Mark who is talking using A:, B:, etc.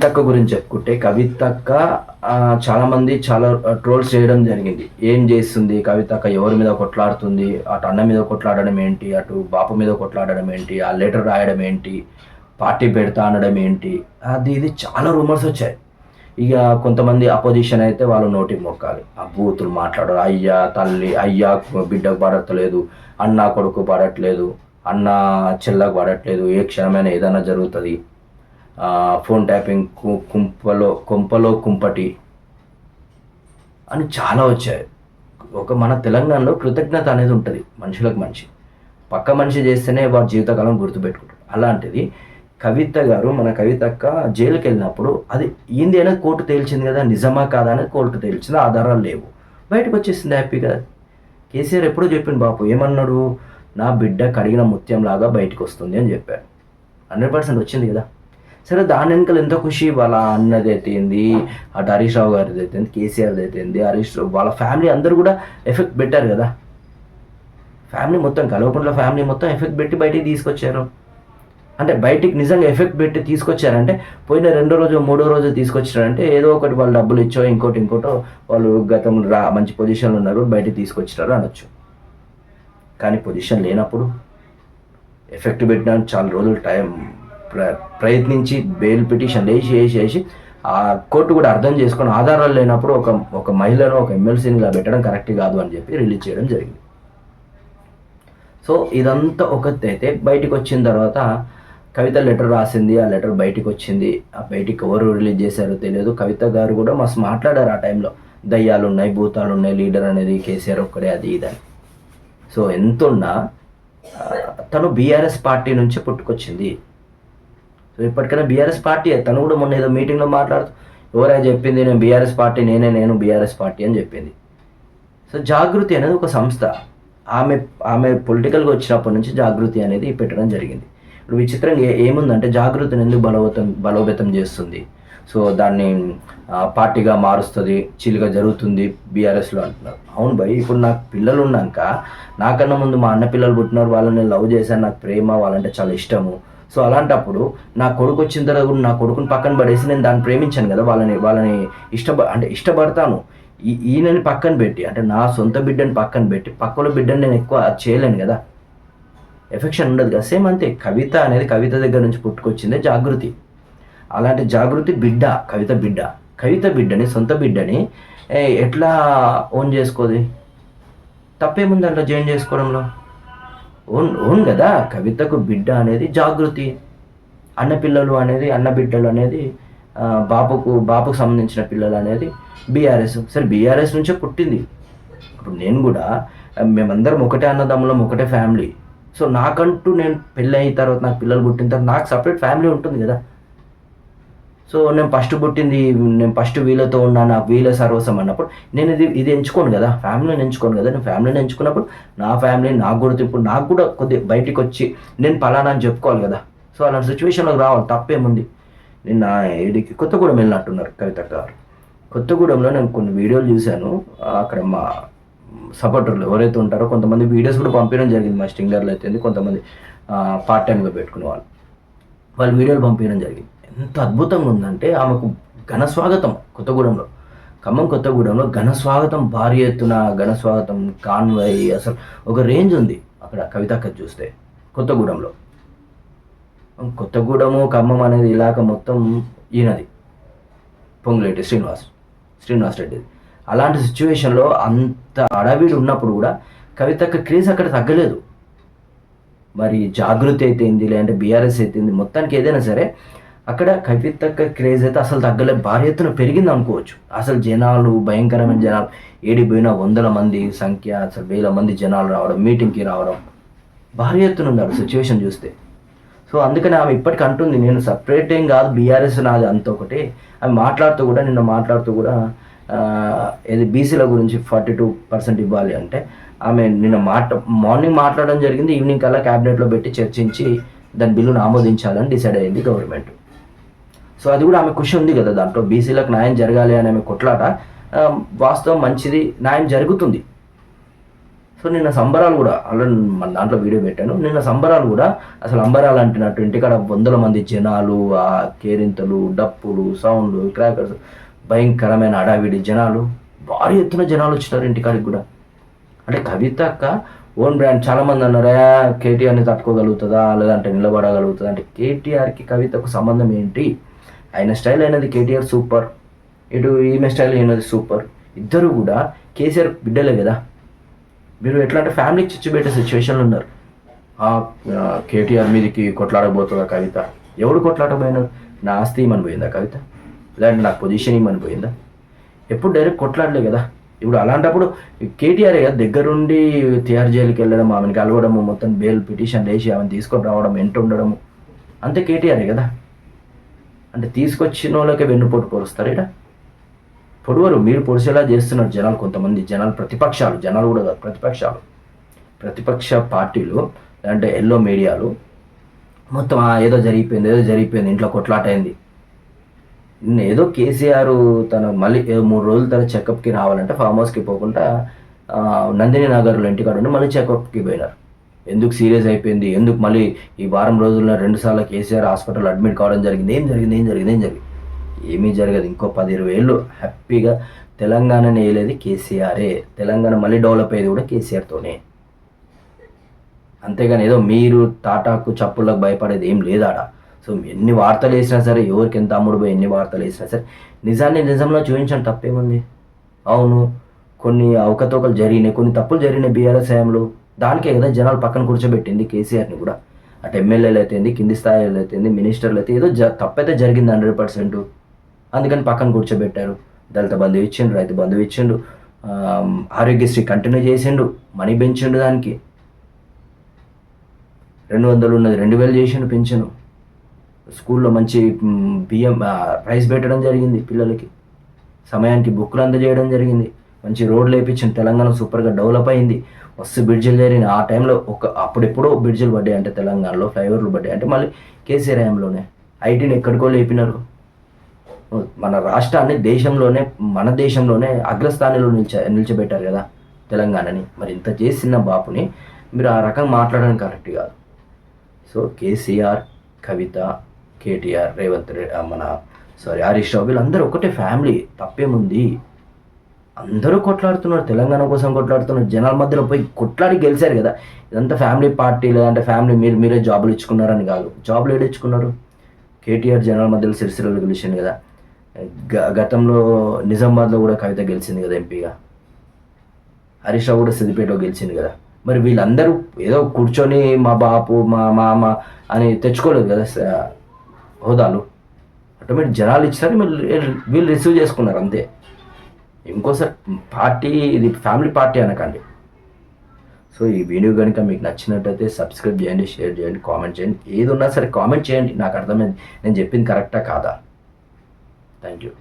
A: కవితక్క గురించి చెప్పుకుంటే కవితక్క చాలా మంది చాలా ట్రోల్స్ చేయడం జరిగింది. ఏం చేస్తుంది? కవితక్క ఎవరి మీద కొట్లాడుతుంది? అటు అన్న మీద కొట్లాడడం ఏంటి? అటు బాపు మీద కొట్లాడడం ఏంటి? ఆ లెటర్ రాయడం ఏంటి? పార్టీ పెడతా అనడం ఏంటి? అది ఇది చాలా రూమర్స్ వచ్చాయి. ఇక కొంతమంది అపోజిషన్ అయితే వాళ్ళు నోటికి మొక్కాలి. ఆ బూతులు మాట్లాడరు. అయ్యా తల్లి అయ్యా బిడ్డకు పడట్లేదు. అన్న కొడుకు పడట్లేదు. అన్న చెల్లకు పడట్లేదు. ఏ క్షణమైనా ఏదైనా జరుగుతుంది. ఫోన్ ట్యాపింగ్ కుంపలో కుంపలో కుంపటి అని చాలా వచ్చాయి. ఒక మన తెలంగాణలో కృతజ్ఞత అనేది ఉంటుంది మనుషులకు మంచి. పక్క మనిషి చేస్తేనే వారి జీవితకాలం గుర్తుపెట్టుకుంటారు అలాంటిది కవిత గారు మన కవితక్క జైలుకి వెళ్ళినప్పుడు అది ఏంది అనేది కోర్టు తేల్చింది కదా నిజమా కాదా అనేది కోర్టు తేల్చింది ఆధారాలు లేవు. బయటకు వచ్చేసింది హ్యాపీగా కేసీఆర్ ఎప్పుడో చెప్పిండు బాపు ఏమన్నాడు? నా బిడ్డ కడిగిన ముత్యం లాగా బయటకు వస్తుంది అని చెప్పారు హండ్రెడ్ పర్సెంట్ వచ్చింది కదా. సరే దాని వెనకాల ఎంతో ఖుషి? వాళ్ళ అన్నది అయితేంది అటు హరీష్ రావు గారిది అయితేంది కేసీఆర్ది అయితేంది హరీష్ రావు వాళ్ళ ఫ్యామిలీ అందరూ కూడా ఎఫెక్ట్ పెట్టారు కదా. ఫ్యామిలీ మొత్తం కలవకుండా ఫ్యామిలీ మొత్తం ఎఫెక్ట్ పెట్టి బయటికి తీసుకొచ్చారు. అంటే బయటికి నిజంగా ఎఫెక్ట్ పెట్టి తీసుకొచ్చారంటే పోయిన రెండో రోజు మూడో రోజు తీసుకొచ్చారంటే ఏదో ఒకటి వాళ్ళు డబ్బులు ఇచ్చో ఇంకోటి ఇంకోటో వాళ్ళు గతంలో రా మంచి పొజిషన్లో ఉన్నారు బయటికి తీసుకొచ్చినారు అనొచ్చు. కానీ పొజిషన్ లేనప్పుడు ఎఫెక్ట్ పెట్టినా చాలా రోజులు టైం ప్రయత్నించి బెయిల్ పిటిషన్ వేసి వేసి వేసి ఆ కోర్టు కూడా అర్థం చేసుకుని ఆధారాలు లేనప్పుడు ఒక ఒక మహిళను ఒక ఎమ్మెల్సీని ఇలా పెట్టడం కరెక్ట్ కాదు అని చెప్పి రిలీజ్ చేయడం జరిగింది. సో ఇదంతా ఒకతైతే బయటకు బయటికి వచ్చిన తర్వాత కవిత లెటర్ రాసింది ఆ లెటర్ బయటికి వచ్చింది. ఆ బయటికి ఎవరు రిలీజ్ చేశారో తెలియదు. కవిత గారు కూడా మస్తు మాట్లాడారు ఆ టైంలో. దయ్యాలు ఉన్నాయి భూతాలు ఉన్నాయి లీడర్ అనేది కేసీఆర్ ఒక్కడే అది ఇది అని. సో ఎంతున్నా తను బీఆర్ఎస్ పార్టీ నుంచి పుట్టుకొచ్చింది. సో ఇప్పటికైనా బీఆర్ఎస్ పార్టీ తను కూడా మొన్న ఏదో మీటింగ్లో మాట్లాడుతూ ఎవరైనా చెప్పింది నేను బీఆర్ఎస్ పార్టీ నేనే నేను బీఆర్ఎస్ పార్టీ అని చెప్పింది. సో జాగృతి అనేది ఒక సంస్థ. ఆమె ఆమె పొలిటికల్గా వచ్చినప్పటి నుంచి జాగృతి అనేది పెట్టడం జరిగింది. ఇప్పుడు విచిత్రంగా ఏముందంటే జాగృతిని ఎందుకు బలోపేతం బలోపేతం చేస్తుంది? సో దాన్ని పార్టీగా మారుస్తుంది చిలుగా జరుగుతుంది బీఆర్ఎస్లో అంటున్నారు. అవును భయ్ ఇప్పుడు నాకు పిల్లలు ఉన్నాక నాకన్నా ముందు మా అన్న పిల్లలు పుట్టినారు వాళ్ళని నేను లవ్ చేశాను నాకు ప్రేమ వాళ్ళంటే చాలా ఇష్టము. సో అలాంటప్పుడు నా కొడుకు వచ్చిన తర్వాత కూడా నా కొడుకుని పక్కన పడేసి నేను దాన్ని ప్రేమించాను కదా వాళ్ళని వాళ్ళని ఇష్టప అంటే ఇష్టపడతాను. ఈ ఈయనని పక్కన పెట్టి అంటే నా సొంత బిడ్డని పక్కన పెట్టి పక్కలో బిడ్డని నేను ఎక్కువ చేయలేను కదా. ఎఫెక్షన్ ఉండదు కదా. సేమ్ అంతే కవిత అనేది కవిత దగ్గర నుంచి పుట్టుకొచ్చిందే జాగృతి. అలాంటి జాగృతి బిడ్డ కవిత బిడ్డ. కవిత బిడ్డని సొంత బిడ్డని ఎట్లా ఓన్ చేసుకోది? తప్పేముంది అట్లా జాయిన్ చేసుకోవడంలో? ఓన్ ఓన్ కదా? కవితకు బిడ్డ అనేది జాగృతి. అన్న పిల్లలు అనేది అన్న బిడ్డలు అనేది బాపుకు బాపుకు సంబంధించిన పిల్లలు అనేది బీఆర్ఎస్. సరే బీఆర్ఎస్ నుంచే పుట్టింది. ఇప్పుడు నేను కూడా మేమందరం ఒకటే అన్నదమ్ములం ఒకటే ఫ్యామిలీ. సో నాకంటూ నేను పెళ్ళి అయిన తర్వాత నాకు పిల్లలు పుట్టిన తర్వాత నాకు సపరేట్ ఫ్యామిలీ ఉంటుంది కదా. సో నేను ఫస్ట్ పుట్టింది నేను ఫస్ట్ వీళ్ళతో ఉన్నాను నాకు వీళ్ళ సర్వస్వం అన్నప్పుడు నేను ఇది ఇది ఎంచుకోను కదా ఫ్యామిలీని ఎంచుకోను కదా నేను ఫ్యామిలీని ఎంచుకున్నప్పుడు నా ఫ్యామిలీ నాకు గుర్తింపు నాకు కూడా కొద్దిగా బయటికి వచ్చి నేను పలానా అని చెప్పుకోవాలి కదా. సో అలాంటి సిచ్యువేషన్లోకి రావాలి తప్పేముంది. నిన్న ఏడికి కొత్తగూడెం వెళ్ళినట్టున్నారు కవిత గారు. కొత్తగూడెంలో నేను కొన్ని వీడియోలు చూశాను. అక్కడ మా సపోర్టర్లు ఎవరైతే ఉంటారో కొంతమంది వీడియోస్ కూడా పంపించడం జరిగింది మా స్టింగర్లు అయితే కొంతమంది పార్ట్ టైంగా పెట్టుకునే వాళ్ళు. వాళ్ళు వీడియోలు పంపించడం జరిగింది. ఎంత అద్భుతంగా ఉందంటే ఆమెకు ఘన స్వాగతం కొత్తగూడెంలో. ఖమ్మం కొత్తగూడెంలో ఘన స్వాగతం భారీ ఎత్తున ఘన స్వాగతం కాన్వై అసలు ఒక రేంజ్ ఉంది అక్కడ కవితక్క చూస్తే కొత్తగూడెంలో. కొత్తగూడెము ఖమ్మం అనేది ఇలాక మొత్తం ఈయనది. పొంగులేటి శ్రీనివాస్ శ్రీనివాస్ రెడ్డిది. అలాంటి సిచ్యువేషన్లో అంత అడవిడి ఉన్నప్పుడు కూడా కవితక్క క్రేజ్ అక్కడ తగ్గలేదు. మరి జాగృతి అయితే లేదంటే బీఆర్ఎస్ అయితే మొత్తానికి ఏదైనా సరే అక్కడ కవితక్క క్రేజ్ అయితే అసలు తగ్గలే భారీ ఎత్తున పెరిగింది అనుకోవచ్చు. అసలు జనాలు భయంకరమైన జనాలు. ఏడిపోయిన వందల మంది సంఖ్య అసలు వేల మంది జనాలు రావడం మీటింగ్కి రావడం. భారీ ఎత్తున ఉన్నారు సిచ్యువేషన్ చూస్తే. సో అందుకని ఆమె ఇప్పటికి అంటుంది నేను సపరేట్ ఏం కాదు బీఆర్ఎస్ నాది అంత ఒకటి. ఆమె మాట్లాడుతూ కూడా నిన్న మాట్లాడుతూ కూడా ఏది బీసీల గురించి ఫార్టీ టూ పర్సెంట్ ఇవ్వాలి అంటే ఆమె నిన్న మాట మార్నింగ్ మాట్లాడడం జరిగింది ఈవినింగ్ కల్లా క్యాబినెట్లో పెట్టి చర్చించి దాని బిల్లును ఆమోదించాలని డిసైడ్ అయింది గవర్నమెంట్. సో అది కూడా ఆమె ఖుషి ఉంది కదా దాంట్లో. బీసీలకు న్యాయం జరగాలి అని ఆమె కొట్లాట వాస్తవం మంచిది న్యాయం జరుగుతుంది. సో నిన్న సంబరాలు కూడా అలా మన దాంట్లో వీడియో పెట్టాను. నిన్న సంబరాలు కూడా అసలు అంబరాలు అంటున్నట్టు ఇంటికాడ వందల మంది జనాలు ఆ కేరింతలు డప్పులు సౌండ్లు క్రాకర్స్ భయంకరమైన అడావిడి జనాలు భారీ ఎత్తున జనాలు వచ్చినారు ఇంటికాడికి కూడా. అంటే కవిత అక్క ఓన్ బ్రాండ్ చాలామంది అన్నారు కేటీఆర్ని తట్టుకోగలుగుతుందా? లేదంటే నిలబడగలుగుతుందా? అంటే కేటీఆర్కి కవితకు సంబంధం ఏంటి? ఆయన స్టైల్ అయినది కేటీఆర్ సూపర్. ఇటు ఈమె స్టైల్ అయినది సూపర్. ఇద్దరు కూడా కేసీఆర్ బిడ్డలే కదా. మీరు ఎట్లా అంటే ఫ్యామిలీకి చిచ్చుపెట్టే సిచ్యువేషన్లో ఉన్నారు? కేటీఆర్ మీదకి కొట్లాడబోతుందా కవిత? ఎవడు కొట్లాడబోయినారు? నా ఆస్తి ఇమ్మని పోయిందా కవిత? లేదంటే నా పొజిషన్ ఇమ్మని పోయిందా? ఎప్పుడు డైరెక్ట్ కొట్లాడలే కదా. ఇప్పుడు అలాంటప్పుడు కేటీఆర్ కదా దగ్గరుండి తిహార్ జైలుకి వెళ్ళడం ఆమెను కలవడము మొత్తం బెయిల్ పిటిషన్ వేసి ఆమెను తీసుకొని రావడం ఎంట ఉండడము అంతే కేటీఆరే కదా. అంటే తీసుకొచ్చిన వాళ్ళకే వెన్నుపోటు పొరుస్తారు ఇక్కడ పొడవరు. మీరు పొడిసేలా చేస్తున్నారు జనాలు కొంతమంది. జనాలు ప్రతిపక్షాలు. జనాలు కూడా కాదు ప్రతిపక్షాలు. ప్రతిపక్ష పార్టీలు అంటే ఎల్లో మీడియాలు మొత్తం "ఆ, ఏదో జరిగిపోయింది ఏదో జరిగిపోయింది ఇంట్లో కొట్లాట అయింది నిన్న ఏదో కేసీఆర్ తన మళ్ళీ ఏదో మూడు రోజులు తన చెకప్కి రావాలంటే ఫామ్ హౌస్కి పోకుండా నందిని నగర్లో ఇంటికాడ ఉండి మళ్ళీ చెకప్కి పోయినారు. ఎందుకు సీరియస్ అయిపోయింది? ఎందుకు మళ్ళీ ఈ వారం రోజుల్లో రెండు సార్లు కేసీఆర్ హాస్పిటల్ అడ్మిట్ కావడం జరిగింది? ఏం జరిగింది? ఏం జరిగింది? ఏం జరిగింది? ఏమీ జరగదు. ఇంకో పది ఇరవై ఏళ్ళు హ్యాపీగా తెలంగాణని వేయలేదు కేసీఆరే. తెలంగాణ మళ్ళీ డెవలప్ అయ్యేది కూడా కేసీఆర్తోనే. అంతేగాని ఏదో మీరు టాటాకు చప్పుళ్ళకు భయపడేది ఏం లేదాడా? సో ఎన్ని వార్తలు వేసినా సరే ఎవరికి ఎంత అమ్ముడు పోయి ఎన్ని వార్తలు వేసినా సరే నిజాన్ని నిజంలో చూపించండి తప్పేముంది? అవును. కొన్ని అవకతవకలు జరిగినాయి. కొన్ని తప్పులు జరిగినాయి బీఆర్ఎస్ హయాంలో. దానికే కదా జనాలు పక్కన కూర్చోబెట్టింది కేసీఆర్ని కూడా. అటు ఎమ్మెల్యేలు అయితేంది కింది స్థాయిలో అయితేంది మినిస్టర్లు అయితే ఏదో జ తప్పైతే జరిగింది హండ్రెడ్ పర్సెంట్. అందుకని పక్కన కూర్చోబెట్టారు. దళిత బంధువు ఇచ్చిండు రైతు బంధువు ఇచ్చిండు ఆరోగ్యశ్రీ కంటిన్యూ చేసిండు మనీ పెంచిండు దానికి. రెండు వందలు ఉన్నది రెండు వేలు చేసిండు పెంచను స్కూల్లో మంచి బియ్యం ప్రైస్ రైస్ పెట్టడం జరిగింది పిల్లలకి. సమయానికి బుక్కులు అందజేయడం జరిగింది. మంచి రోడ్లు వేయించింది తెలంగాణ సూపర్గా డెవలప్ అయింది. మస్తు బ్రిడ్జిలు జరిగిన ఆ టైంలో ఒక అప్పుడెప్పుడో బ్రిడ్జిలు పడ్డాయి అంటే తెలంగాణలో ఫ్లైఓవర్లు పడ్డాయి. అంటే మళ్ళీ కేసీఆర్ హయాంలోనే. ఐటీని ఎక్కడికో లేపినారు? మన రాష్ట్రాన్ని దేశంలోనే మన దేశంలోనే అగ్రస్థానంలో నిల్చ నిల్చోబెట్టారు కదా తెలంగాణని. మరి ఇంత చేసిన బాపుని మీరు ఆ రకంగా మాట్లాడడం కరెక్ట్ కాదు. సో కేసీఆర్ కవిత కేటీఆర్ రేవంత్ మన సారీ హరీష్ రావు వీళ్ళందరూ ఒకటే ఫ్యామిలీ తప్పేముంది? అందరూ కొట్లాడుతున్నారు తెలంగాణ కోసం కొట్లాడుతున్నారు జనాల మధ్యలో పోయి కొట్లాడి గెలిచారు కదా. ఇదంతా ఫ్యామిలీ పార్టీ లేదంటే ఫ్యామిలీ మీరు మీరే జాబులు ఇచ్చుకున్నారని కాదు. జాబులు ఏడిచ్చుకున్నారు కేటీఆర్ జనాల మధ్యలో సిరిసిరలు గెలిచింది కదా. గ- గతంలో నిజామాబాద్లో కూడా కవిత గెలిచింది కదా ఎంపీగా. హరీష్ రావు కూడా సిద్దిపేటలో గెలిచింది కదా. మరి వీళ్ళందరూ ఏదో కూర్చొని మా బాపు మా మామ అని తెచ్చుకోలేదు కదా హోదాలు. ఆటోమేటిక్ జనాలు ఇచ్చినారు వీళ్ళు రిసీవ్ చేసుకున్నారు అంతే. ఇంకోసారి పార్టీ ఇది ఫ్యామిలీ పార్టీ అనకండి. సో ఈ వీడియో కనుక మీకు నచ్చినట్టయితే సబ్స్క్రైబ్ చేయండి షేర్ చేయండి కామెంట్ చేయండి. ఏది ఉన్నా సరే కామెంట్ చేయండి నాకు అర్థమైంది. నేను చెప్పింది కరెక్టా కాదా? Thank you.